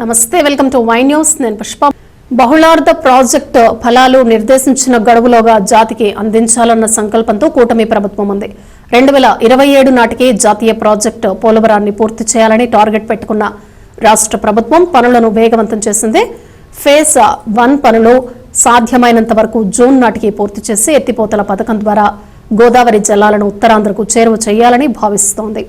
నమస్తే welcome to Y news. నేను Pushpa. బహుళార్థ project ఫలాలు నిర్దేశించిన గడువులోగా జాతికి అందించాలన్న సంకల్పంతో కూటమి ప్రభుత్వం ఉంది. రెండు వేల ఇరవై ఏడు నాటికి జాతీయ ప్రాజెక్టు పోలవరాన్ని పూర్తి చేయాలని టార్గెట్ పెట్టుకున్న రాష్ట్ర ప్రభుత్వం పనులను వేగవంతం చేసింది. ఫేజ్ వన్ పనులు సాధ్యమైనంత వరకు జూన్ నాటికి పూర్తి చేసి ఎత్తిపోతల పథకం ద్వారా గోదావరి జలాలను ఉత్తరాంధ్రకు చేరువ చేయాలని భావిస్తోంది.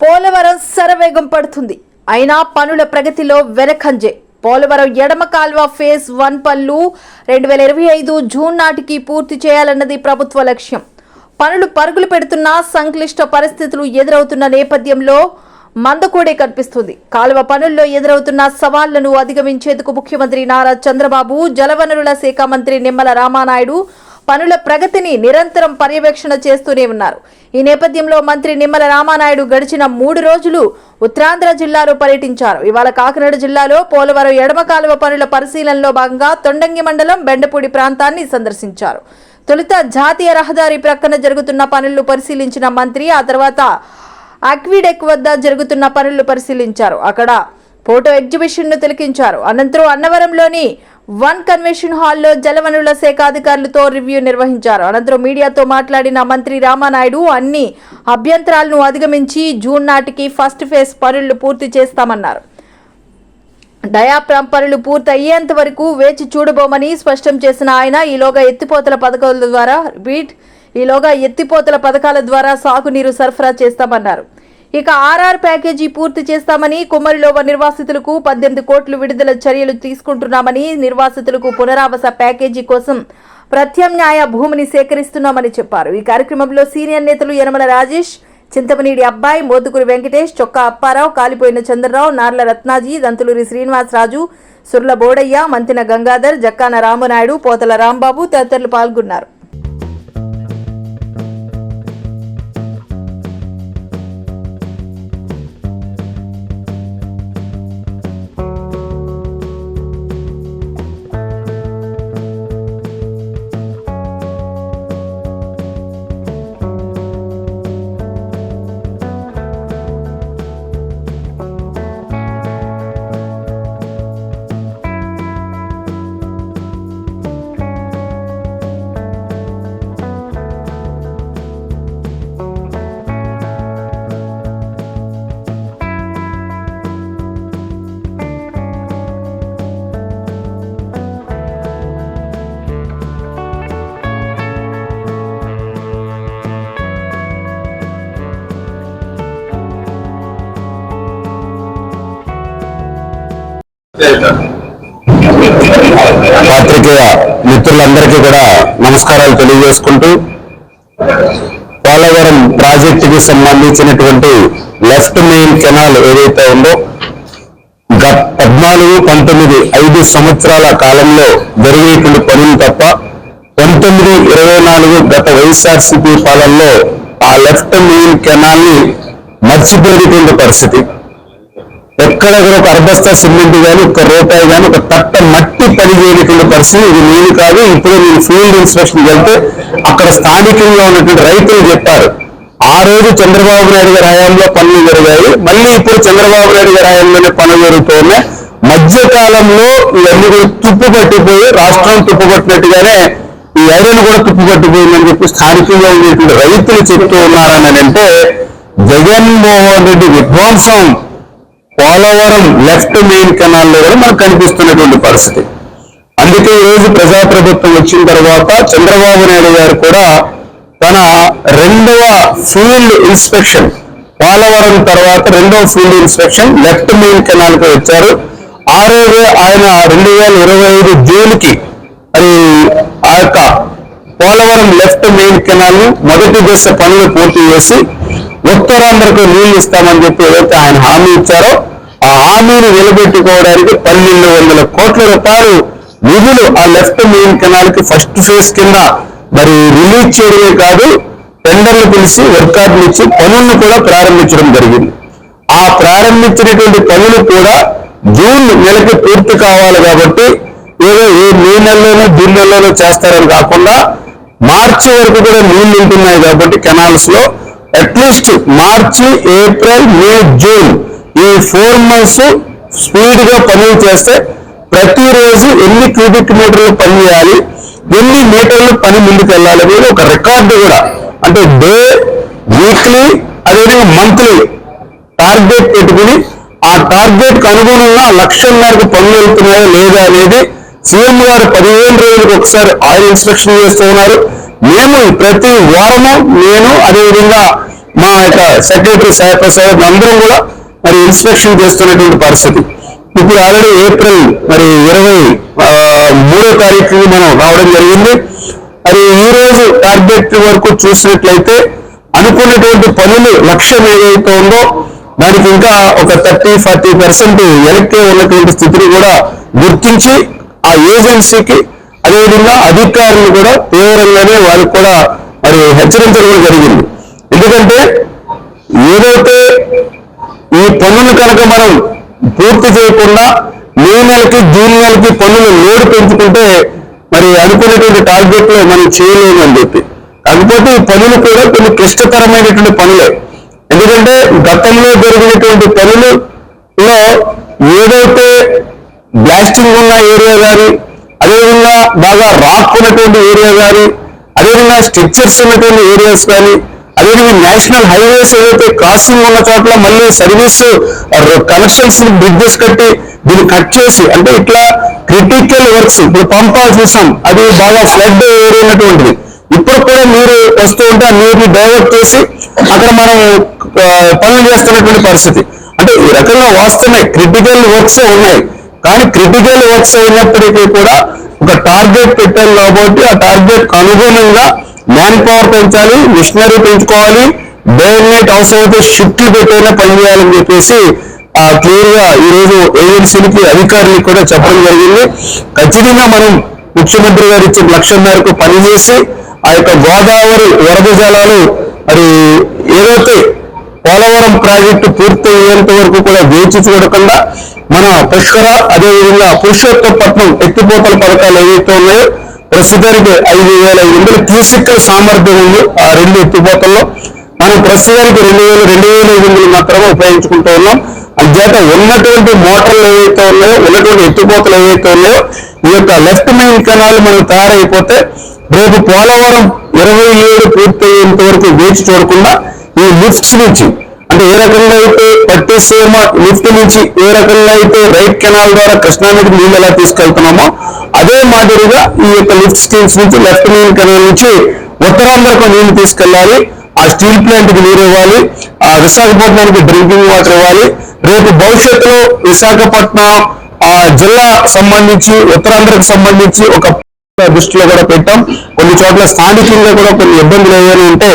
పోలవరం శరవేగం పడుతుంది. అయినా పనుల ప్రగతిలో వెనకంజే. పోలవరం ఎడమ కాల్వ ఫేజ్ వన్ పనులు రెండు వేల ఇరవై ఐదు జూన్ నాటికి పూర్తి చేయాలన్నది ప్రభుత్వ లక్ష్యం. పనులు పరుగులు పెడుతున్న సంక్లిష్ట పరిస్థితులు ఎదురవుతున్న నేపథ్యంలో మందకోడే కనిపిస్తుంది. కాలువ పనుల్లో ఎదురవుతున్న సవాళ్ళను అధిగమించేందుకు ముఖ్యమంత్రి నారా చంద్రబాబు జలవనరుల శాఖ మంత్రి నిమ్మల రామానాయుడు పనుల ప్రగతిని నిరంతరం పర్యవేక్షణ చేస్తూనే ఉన్నారు. ఈ నేపథ్యంలో మంత్రి నిమ్మల రామానాయుడు గడిచిన మూడు రోజులు ఉత్తరాంధ్ర జిల్లాలో పర్యటించారు. ఇవాళ కాకినాడ జిల్లాలో పోలవరం ఎడమ కాలువ పనుల పరిశీలనలో భాగంగా తొండంగి మండలం బెండపూడి ప్రాంతాన్ని సందర్శించారు. తొలుత జాతీయ రహదారి ప్రక్కన జరుగుతున్న పనులను పరిశీలించిన మంత్రి ఆ తర్వాత అక్విడెక్ వద్ద జరుగుతున్న పనులు పరిశీలించారు. అక్కడ ఫోటో ఎగ్జిబిషన్ను తిలకించారు. అనంతరం అన్నవరంలోని వన్ కన్వెన్షన్ హాల్లో జలవనరుల శాఖ అధికారులతో రివ్యూ నిర్వహించారు. అనంతరం మీడియాతో మాట్లాడిన మంత్రి రామానాయుడు అన్ని అభ్యంతరాలను అధిగమించి జూన్ నాటికి ఫస్ట్ ఫేజ్ పనులు పూర్తి చేస్తామన్నారు. డయాప్రామ్ పనులు పూర్తయ్యేంత వరకు వేచి చూడబోమని స్పష్టం చేసిన ఆయన ఈలోగా ఎత్తిపోతల పథకాల ద్వారా రిపీట్ ఈలోగా ఎత్తిపోతల పథకాల ద్వారా సాగునీరు సరఫరా చేస్తామన్నారు. ఇక ఆర్ఆర్ ప్యాకేజీ పూర్తి చేస్తామని కుమ్మరిలోవ నిర్వాసితులకు పద్దెనిమిది కోట్లు విడుదల చర్యలు తీసుకుంటున్నామని నిర్వాసితులకు పునరావాస ప్యాకేజీ కోసం ప్రత్యామ్నాయ భూమిని సేకరిస్తున్నామని చెప్పారు. ఈ కార్యక్రమంలో సీనియర్ నేతలు యనమల రాజేష్ చింతమనేడి అబ్బాయి మోదుగురి వెంకటేష్ చొక్కా అప్పారావు కాలిపోయిన చంద్రరావు నార్ల రత్నాజీ దంతులూరి శ్రీనివాసరాజు సుర్ల బోడయ్య మంతిన గంగాధర్ జక్కాన రామనాయుడు పోతల రాంబాబు తదితరులు పాల్గొన్నారు. పాత్రికేయ మిత్రులందరికీ కూడా నమస్కారాలు తెలియజేసుకుంటూ పోలవరం ప్రాజెక్టుకి సంబంధించినటువంటి లెఫ్ట్ మెయిన్ కెనాల్ ఏదైతే ఉందో గత పద్నాలుగు పంతొమ్మిది ఐదు సంవత్సరాల కాలంలో జరిగేటువంటి పనులు తప్ప పంతొమ్మిది ఇరవై నాలుగు గత వైఎస్ఆర్సీపీ పాలనలో ఆ లెఫ్ట్ మెయిన్ కెనాల్ని మర్చిపోయేటువంటి పరిస్థితి. ఎక్కడ కూడా ఒక అర్ధస్థ సిమెంట్ కానీ ఒక రూపాయి కానీ ఒక తట్ట మట్టి పని చేయనటువంటి పరిస్థితి ఇది నేను కాదు ఇప్పుడు నేను ఫీల్డ్ ఇన్స్పెక్షన్ వెళ్తే అక్కడ స్థానికంగా ఉన్నటువంటి రైతులు చెప్పారు. ఆ రోజు చంద్రబాబు నాయుడు గారి హయాంలో పనులు జరిగాయి. మళ్ళీ ఇప్పుడు చంద్రబాబు నాయుడు గారి హయాంలోనే పనులు జరుగుతున్నాయి. మధ్యకాలంలో ఇవన్నీ కూడా తుప్పు పట్టిపోయి రాష్ట్రం తుప్పు పట్టినట్టుగానే ఈ ఐరన్ కూడా తుప్పు పట్టిపోయిందని చెప్పి స్థానికంగా ఉండేటువంటి రైతులు చెప్తూ ఉన్నారని అంటే జగన్మోహన్ రెడ్డి విధ్వంసం. పోలవరం లెఫ్ట్ మెయిన్ కెనాల్లో కూడా మనకు కనిపిస్తున్నటువంటి పరిస్థితి. అందుకే ఈరోజు రోజు ప్రజాప్రభుత్వం వచ్చిన తర్వాత చంద్రబాబు నాయుడు గారు కూడా తన రెండవ ఫీల్డ్ ఇన్స్పెక్షన్ పోలవరం తర్వాత రెండవ ఫీల్డ్ ఇన్స్పెక్షన్ లెఫ్ట్ మెయిన్ కెనాల్కి వచ్చారు. ఆ రోజే ఆయన రెండు వేల ఇరవై ఐదు జూన్కి అది ఆ యొక్క పోలవరం లెఫ్ట్ మెయిన్ కెనాల్ మొదటి దశ పనులు పూర్తి చేసి ఉత్తరాంధ్రకు నీళ్ళు ఇస్తామని చెప్పి ఏదైతే ఆయన హామీ ఇచ్చారో ఆ హామీని నిలబెట్టుకోవడానికి పన్నెండు వందల కోట్ల రూపాయలు నిధులు ఆ లెఫ్ట్ మెయిన్ కెనాల్కి ఫస్ట్ ఫేజ్ కింద మరి రిలీజ్ చేయడమే కాదు టెండర్లు పిలిచి వర్కార్డులు ఇచ్చి పనులను కూడా ప్రారంభించడం జరిగింది. ఆ ప్రారంభించినటువంటి పనులు కూడా జూన్ నెలకి పూర్తి కావాలి కాబట్టి ఏదో ఏ మే నెలలోనూ జూన్ నెలలోనూ చేస్తారని కాకుండా మార్చి వరకు కూడా నీళ్ళు ఉంటున్నాయి కాబట్టి కెనాల్స్లో at least March April May June ఈ ఫోర్ మంత్స్ స్పీడ్గా పనులు చేస్తే ప్రతిరోజు ఎన్ని క్యూబిక్ మీటర్లు పని చేయాలి ఎన్ని మీటర్లు పని ముందుకు వెళ్ళాలి అనేది ఒక రికార్డు కూడా. అంటే డే వీక్లీ అదేవిధంగా మంత్లీ టార్గెట్ పెట్టుకుని ఆ టార్గెట్కు అనుగుణంగా మేరకు పనులు వెళ్తున్నాయో లేదా అనేది సీఎం గారు పదిహేను రోజులకు ఒకసారి ఆయిల్ ఇన్స్పెక్షన్ చేస్తూ ఉన్నారు మేము ప్రతి వారము నేను అదేవిధంగా మా యొక్క సెక్రటరీ సాయి ప్రసాద్ అందరం కూడా మరి ఇన్స్పెక్షన్ చేస్తున్నటువంటి పరిస్థితి. ఇప్పుడు ఆల్రెడీ ఏప్రిల్ మరి ఇరవై మూడో తారీఖు మనం రావడం జరిగింది. మరి ఈ రోజు టార్గెట్ వరకు చూసినట్లయితే అనుకున్నటువంటి పనులు లక్ష్యం ఏదైతే ఉందో దానికి ఇంకా ఒక థర్టీ ఫార్టీ పర్సెంట్ వెనక్కే ఉన్నటువంటి స్థితిని కూడా గుర్తించి ఆ ఏజెన్సీకి అదేవిధంగా అధికారులు కూడా తీవ్రంగానే వారికి కూడా మరి హెచ్చరించడం జరిగింది. ఎందుకంటే ఏదైతే ఈ కనుక మనం పూర్తి చేయకుండా మే నెలకి జూన్ నెలకి పనులు లోడ్ పెంచుకుంటే మరి అనుకున్నటువంటి టార్గెట్లో మనం చేయలేము అని చెప్పి. కాకపోతే ఈ పనులు కూడా కొన్ని క్లిష్టతరమైనటువంటి పనులే. ఎందుకంటే గతంలో జరిగినటువంటి పనులలో ఏదైతే బ్లాస్టింగ్ ఉన్న ఏరియా కానీ అదేవిధంగా బాగా రాక్ ఉన్నటువంటి ఏరియా కానీ అదేవిధంగా స్ట్రక్చర్స్ ఉన్నటువంటి ఏరియాస్ కానీ అదేవిధంగా నేషనల్ హైవేస్ ఏవైతే క్రాసింగ్ ఉన్న చోట్ల మళ్ళీ సర్వీస్ కనెక్షన్స్ బ్రిడ్జెస్ కట్టి దీన్ని కట్ చేసి అంటే ఇట్లా క్రిటికల్ వర్క్స్ ఇప్పుడు పంపా చూసాం అది బాగా ఫ్లడ్ ఏరియా ఇప్పుడు కూడా నీరు వస్తూ ఉంటే ఆ నీరుని డైవర్ట్ చేసి అక్కడ మనం పనులు చేస్తున్నటువంటి పరిస్థితి. అంటే ఈ రకంగా వస్తున్నాయి క్రిటికల్ వర్క్స్ ఉన్నాయి. కానీ క్రిటికల్ వర్క్స్ అయినప్పటికీ కూడా ఒక టార్గెట్ పెట్టాం కాబట్టి ఆ టార్గెట్ అనుగుణంగా మ్యాన్ పవర్ పెంచాలి మిషనరీ పెంచుకోవాలి డే అండ్ నైట్ అవసరమైతే షిఫ్ట్లు పెట్టైనా పనిచేయాలని చెప్పేసి ఆ క్లియర్గా ఈ రోజు ఏజెన్సీలకి అధికారులకు కూడా చెప్పడం జరిగింది. ఖచ్చితంగా మనం ముఖ్యమంత్రి గారు ఇచ్చిన లక్ష్యం మేరకు పనిచేసి ఆ యొక్క గోదావరి వరద జలాలు మరి ఏదైతే పోలవరం ప్రాజెక్టు పూర్తయ్యేంత వరకు కూడా వేచి చూడకుండా మన పుష్కర అదేవిధంగా పురుషోత్తపట్నం ఎత్తిపోతల పథకాలు ఏవైతే ఉన్నాయో ప్రస్తుతానికి ఐదు వేల ఐదు వందల క్యూసిక్ల సామర్థ్యం ఉంది ఆ రెండు ఎత్తిపోతల్లో మనం ప్రస్తుతానికి రెండు వేల రెండు వేల ఐదు వందలు మాత్రమే ఉపయోగించుకుంటూ ఉన్నాం. అంచేత ఉన్నటువంటి మోటార్లు ఏవైతే ఉన్నాయో ఉన్నటువంటి ఎత్తిపోతలు ఏవైతే ఉన్నాయో ఈ యొక్క లెఫ్ట్ మెయిన్ కెనాల్ మనం తయారైపోతే రేపు పోలవరం ఇరవై ఏడు పూర్తయ్యేంత వరకు వేచి చూడకుండా ఈ లిఫ్ట్స్ నుంచి అంటే ఏ రకంగా అయితే పట్టి సీమ లిఫ్ట్ నుంచి ఏ రకంగా అయితే రైట్ కెనాల్ ద్వారా కృష్ణానదికి నీళ్ళు ఎలా తీసుకెళ్తున్నామో అదే మాదిరిగా ఈ యొక్క లిఫ్ట్ స్కీమ్స్ నుంచి లెఫ్ట్ మెయిన్ కెనాల్ నుంచి ఉత్తరాంధ్రకు నీళ్ళు తీసుకెళ్ళాలి. ఆ స్టీల్ ప్లాంట్కి నీరు ఇవ్వాలి. ఆ విశాఖపట్నానికి డ్రింకింగ్ వాటర్ ఇవ్వాలి. రేపు భవిష్యత్తులో విశాఖపట్నం ఆ జిల్లా సంబంధించి ఉత్తరాంధ్రకు సంబంధించి ఒక దృష్టిలో కూడా పెట్టాం. కొన్ని చోట్ల స్థానికంగా కూడా కొన్ని ఇబ్బందులు ఏమైనా ఉంటే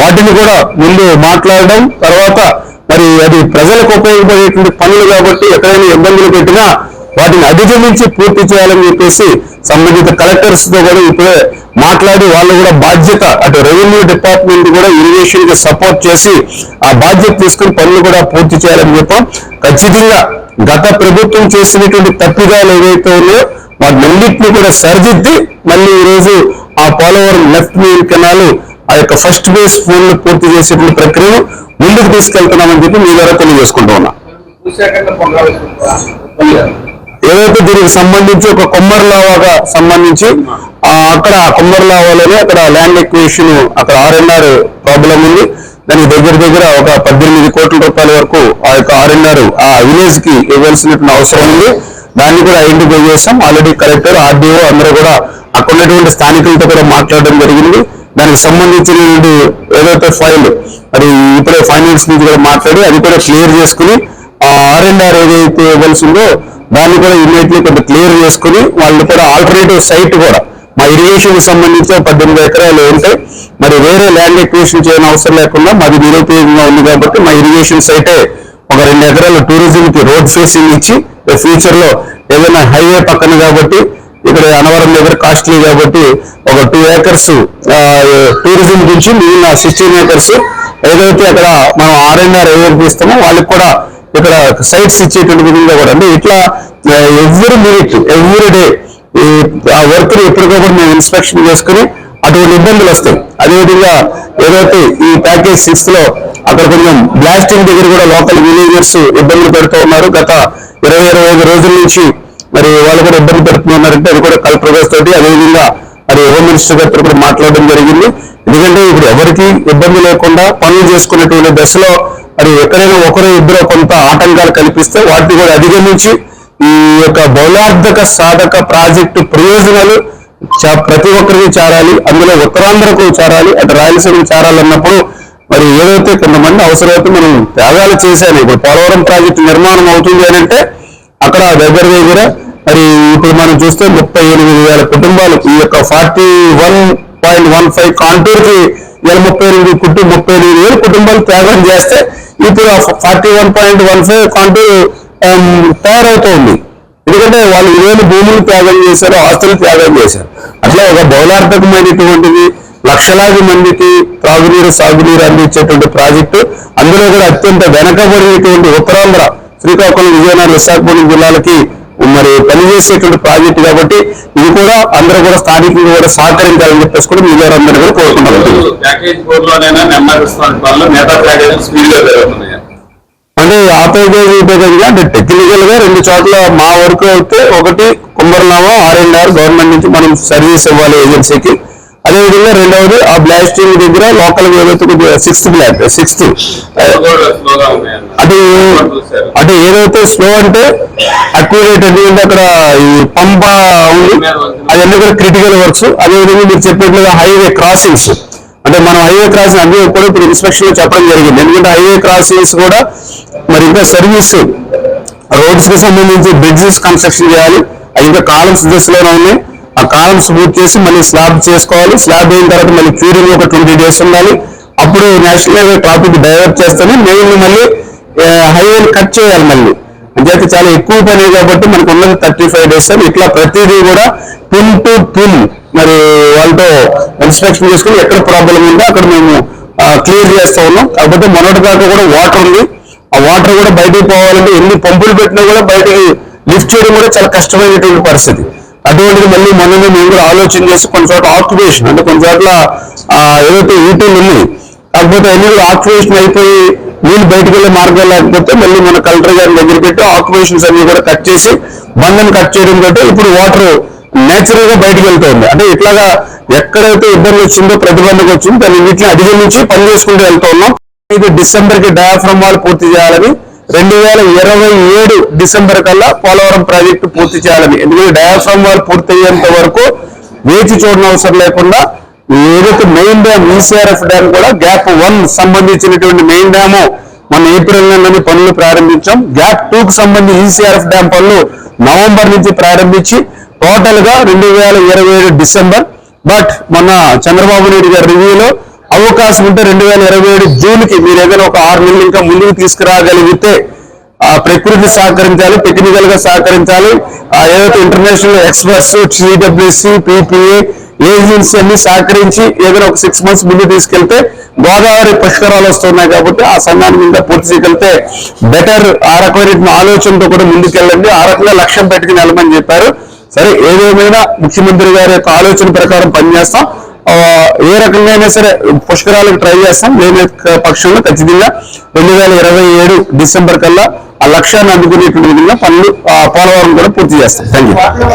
వాటిని కూడా ముందు మాట్లాడడం తర్వాత మరి అది ప్రజలకు ఉపయోగపడేటువంటి పనులు కాబట్టి ఎక్కడైనా ఇబ్బందులు పెట్టినా వాటిని అధిగమించి పూర్తి చేయాలని చెప్పేసి సంబంధిత కలెక్టర్స్తో కూడా ఇప్పుడే మాట్లాడి వాళ్ళు కూడా బాధ్యత అటు రెవెన్యూ డిపార్ట్మెంట్ కూడా ఇరిగేషన్కి సపోర్ట్ చేసి ఆ బాధ్యత తీసుకుని పనులు కూడా పూర్తి చేయాలని చెప్పాం. ఖచ్చితంగా గత ప్రభుత్వం చేసినటువంటి తప్పిదాలు ఏవైతే ఉన్నాయో వాటినన్నింటినీ కూడా సరిదిద్ది మళ్ళీ ఈరోజు రోజు ఆ పోలవరం లెఫ్ట్ మెయిన్ కెనాల్ ఆ యొక్క ఫస్ట్ బేస్ ఫోన్ పూర్తి చేసేటువంటి ప్రక్రియను ముందుకు తీసుకెళ్తున్నామని చెప్పి మీ ద్వారా తెలియజేసుకుంటూ ఉన్నా. ఏదైతే దీనికి సంబంధించి ఒక కొమ్మర్లావాగా సంబంధించి అక్కడ ఆ కొమ్మర్లావాలోనే అక్కడ ల్యాండ్ ఎక్వేషన్ అక్కడ ఆర్ఎన్ఆర్ ప్రాబ్లం ఉంది. దానికి దగ్గర దగ్గర ఒక పద్దెనిమిది కోట్ల రూపాయల వరకు ఆ యొక్క ఆర్ఎన్ఆర్ ఆ విలేజ్కి ఇవ్వాల్సినటువంటి అవసరం ఉంది. దాన్ని కూడా ఐడెంటిఫై చేస్తాం ఆల్రెడీ కలెక్టర్ ఆర్డీఓ అందరూ కూడా అక్కడ ఉన్నటువంటి స్థానికులతో కూడా మాట్లాడడం జరిగింది. దానికి సంబంధించినటువంటి ఏదైతే ఫైల్ అది ఇప్పుడే ఫైనాన్స్ నుంచి కూడా మాట్లాడి అది కూడా క్లియర్ చేసుకుని ఆ ఆర్ అండ్ ఆర్ ఏదైతే ఇవ్వాల్సిందో దాన్ని కూడా ఇమీడియట్లీ కొంత క్లియర్ చేసుకుని వాళ్ళు కూడా ఆల్టర్నేటివ్ సైట్ కూడా మా ఇరిగేషన్కి సంబంధించి పద్దెనిమిది ఎకరాలు ఉంటే మరి వేరే ల్యాండ్ ఎక్విజిషన్ చేయని అవసరం లేకుండా మాది నిరుపయోగంగా ఉంది కాబట్టి మా ఇరిగేషన్ సైటే ఒక రెండు ఎకరాల టూరిజం కి రోడ్ ఫేసింగ్ ఇచ్చి ఫ్యూచర్లో ఏదైనా హైవే పక్కన కాబట్టి ఇక్కడ అనవరం దగ్గర కాస్ట్లీ కాబట్టి ఒక టూ ఏకర్స్ టూరిజం గురించి మిగిలిన సిక్స్టీన్ ఏకర్స్ ఏదైతే అక్కడ మనం ఆర్ఎన్ఆర్ ఏదైతే ఇస్తామో వాళ్ళకి కూడా ఇక్కడ సైట్స్ ఇచ్చేటువంటి విధంగా కూడా. అంటే ఇట్లా ఎవ్రీ మినిట్ ఎవ్రీ డే ఈ ఆ వర్క్ని ఎప్పటికప్పుడు మేము ఇన్స్పెక్షన్ చేసుకుని అటువంటి ఇబ్బందులు వస్తాయి. అదేవిధంగా ఏదైతే ఈ ప్యాకేజ్ సిక్స్లో అక్కడ కొంచెం బ్లాస్టింగ్ దగ్గర కూడా లోకల్ విలేజర్స్ ఇబ్బందులు పెడుతూ ఉన్నారు. గత ఇరవై ఇరవై ఐదు రోజుల నుంచి మరి వాళ్ళు కూడా ఇబ్బంది పెడుతున్నారంటే అది కూడా కలెక్టర్ గారి తోటి అదేవిధంగా మరి హోమ్ మినిస్టర్ గారితో కూడా మాట్లాడడం జరిగింది. ఎందుకంటే ఇప్పుడు ఎవరికి ఇబ్బంది లేకుండా పనులు చేసుకునేటువంటి దశలో మరి ఎక్కడైనా ఒకరు ఇద్దరు కొంత ఆటంకాలు కల్పిస్తే వాటిని కూడా అధిగమించి ఈ యొక్క బౌలార్థక సాధక ప్రాజెక్టు ప్రయోజనాలు చ- ప్రతి ఒక్కరికి చేరాలి అందులో ఉత్తరాంధ్రకు చేరాలి అటు రాయలసీమకు చేరాలన్నప్పుడు మరి ఏదైతే కొంతమంది అవసరమైతే మనం త్యాగాలు చేశాను ఇప్పుడు పోలవరం ప్రాజెక్టు నిర్మాణం అవుతుంది అని అంటే అక్కడ దగ్గర దగ్గర మరి ఇప్పుడు మనం చూస్తే ముప్పై ఎనిమిది వేల కుటుంబాలు ఈ యొక్క forty one point one five కాంటూర్కి కి ముప్పై ఎనిమిది కుటుంబ ముప్పై ఎనిమిది వేలు కుటుంబాలు త్యాగం చేస్తే ఇప్పుడు forty one point one five contour తయారవుతోంది. ఎందుకంటే వాళ్ళు విలువైన భూములు త్యాగం చేశారు ఆస్తులు త్యాగం చేశారు. అట్లా ఒక బౌలార్థకమైనటువంటిది లక్షలాది మందికి త్రాగునీరు సాగునీరు అందించేటువంటి ప్రాజెక్టు అందులో కూడా అత్యంత వెనకబడినటువంటి ఉత్తరాంధ్ర శ్రీకాకుళం విజయనగరం విశాఖపట్నం జిల్లాలకి మరి పనిచేసేటువంటి ప్రాజెక్టు కాబట్టి ఇది కూడా అందరూ కూడా స్థానికంగా కూడా సహకరించాలని చెప్పేసి కూడా మీ గారు అందరూ కూడా కోరుకుంటున్నారు అంటే ఆ ప్యాకేజ్ ఈ ప్యాకేజ్గా అంటే టెక్నికల్గా రెండు చోట్ల మా వరకు అయితే ఒకటి కుమ్మరనామా ఆర్ అండ్ ఆర్ గవర్నమెంట్ నుంచి మనం సర్వీస్ ఇవ్వాలి ఏజెన్సీకి అదేవిధంగా రెండవది ఆ బ్లాస్టింగ్ దగ్గర లోకల్ ఏదైతే కొద్దిగా సిక్స్త్ బ్లాక్ సిక్స్త్ అటు అటు ఏదైతే స్లో అంటే అక్యురేట్ ఎందుకంటే అక్కడ ఈ పంప ఉంది. అవన్నీ కూడా క్రిటికల్ వర్క్స్ అదేవిధంగా మీరు చెప్పినట్లుగా హైవే క్రాసింగ్స్ అంటే మనం హైవే క్రాసింగ్ అన్ని కూడా ఇప్పుడు ఇన్స్పెక్షన్లో చెప్పడం జరిగింది. ఎందుకంటే హైవే క్రాసింగ్స్ కూడా మరి ఇంకా సర్వీస్ రోడ్స్కి సంబంధించి బ్రిడ్జెస్ కన్స్ట్రక్షన్ చేయాలి. అవి ఇంకా కాలమ్స్ దశలోనే ఉన్నాయి. ఆ కాలమ్స్ పూర్తి చేసి మళ్ళీ స్లాబ్ చేసుకోవాలి. స్లాబ్ అయిన తర్వాత మళ్ళీ క్యూరింగ్ ఒక ట్వంటీ డేస్ ఉండాలి. అప్పుడు నేషనల్ హైవే ట్రాఫిక్ డైవర్ట్ చేస్తాను మెయిన్ మళ్ళీ హైవేని కట్ చేయాలి మళ్ళీ. అంచేత చాలా ఎక్కువ పని కాబట్టి మనకు ఉన్నది థర్టీ ఫైవ్ డేస్ అని. ఇట్లా ప్రతిదీ కూడా పిన్ టు పిన్ మరి వాళ్ళతో ఇన్స్పెక్షన్ చేసుకుని ఎక్కడ ప్రాబ్లం ఉందో అక్కడ మేము క్లియర్ చేస్తా ఉన్నాం. కాకపోతే మొన్నటి దాకా కూడా వాటర్ ఉంది. ఆ వాటర్ కూడా బయటికి పోవాలంటే ఎన్ని పంపులు పెట్టినా కూడా బయటికి లిఫ్ట్ చేయడం కూడా చాలా కష్టమైనటువంటి పరిస్థితి. అటువంటిది మళ్ళీ మొన్న మేము కూడా ఆలోచన చేసి కొన్ని చోట్ల ఆక్యుపేషన్ అంటే కొన్ని చోట్ల ఏదైతే ఈటీలు ఉన్నాయి కాకపోతే అన్ని కూడా ఆక్యుపేషన్ అయిపోయి నీళ్ళు బయటకు వెళ్ళే మార్గం లేకపోతే మళ్ళీ మన కలెక్టర్ గారి దగ్గర పెట్టి ఆక్యుపేషన్స్ అన్ని కూడా కట్ చేసి బంధను కట్ చేయడం తోటి ఇప్పుడు వాటర్ నేచురల్గా బయటకు వెళ్తుంది అంటే ఇట్లాగా ఎక్కడైతే ఇబ్బంది వచ్చిందో ప్రతిబంధక వచ్చిందో దాన్ని వీటిని అధిగమించి పని చేసుకుంటూ వెళ్తూ ఉన్నాం. ఇది డిసెంబర్కి డయాఫ్రమ్ వాల్ పూర్తి చేయాలని రెండు వేల ఇరవై ఏడు డిసెంబర్ కల్లా పోలవరం ప్రాజెక్టు పూర్తి చేయాలని. ఎందుకంటే డయాఫ్రామ్ వాల్ పూర్తయ్యేంత వరకు వేచి చూడనవసరం అవసరం లేకుండా ఏదైతే మెయిన్ డ్యామ్ ఈసీఆర్ఎఫ్ డ్యామ్ కూడా గ్యాప్ వన్ సంబంధించినటువంటి మెయిన్ డ్యామ్ మన ఏప్రిల్ నెలలోనే పనులు ప్రారంభించాం. గ్యాప్ టూ కు సంబంధించి ఈసీఆర్ఎఫ్ డ్యామ్ పనులు నవంబర్ నుంచి ప్రారంభించి టోటల్గా రెండు వేల ఇరవై ఏడు డిసెంబర్. బట్ మన చంద్రబాబు నాయుడు గారి రివ్యూలో అవకాశం ఉంటే రెండు వేల ఇరవై ఏడు జూన్కి మీరు ఏదైనా ఒక ఆరు నెలలు ఇంకా ముందుకు తీసుకురాగలిగితే ఆ ప్రకృతి సహకరించాలి టెక్నికల్గా సహకరించాలి. ఆ ఏదైతే international experts CWC PPA agency అన్ని సహకరించి ఏదైనా ఒక సిక్స్ మంత్స్ ముందు తీసుకెళ్తే గోదావరి పుష్కరాలు వస్తున్నాయి కాబట్టి ఆ సంఘాన్ని మీద పూర్తి చేయగలితే బెటర్. ఆ రకమైన ఆలోచనతో కూడా ముందుకెళ్ళండి. ఆ రకంగా లక్ష్యం పెట్టుకుని వెళ్ళమని చెప్పారు. సరే ఏదేమైనా ముఖ్యమంత్రి గారి యొక్క ఆలోచన ప్రకారం పనిచేస్తాం. ఏ రకంగా అయినా సరే పుష్కరాలకు ట్రై చేస్తాం. లేని పక్షంలో ఖచ్చితంగా రెండు వేల ఇరవై ఏడు డిసెంబర్ కల్లా ఆ లక్ష్యాన్ని అందుకునేటువంటి విధంగా పనులు పోలవరం కూడా పూర్తి చేస్తాం. Thank you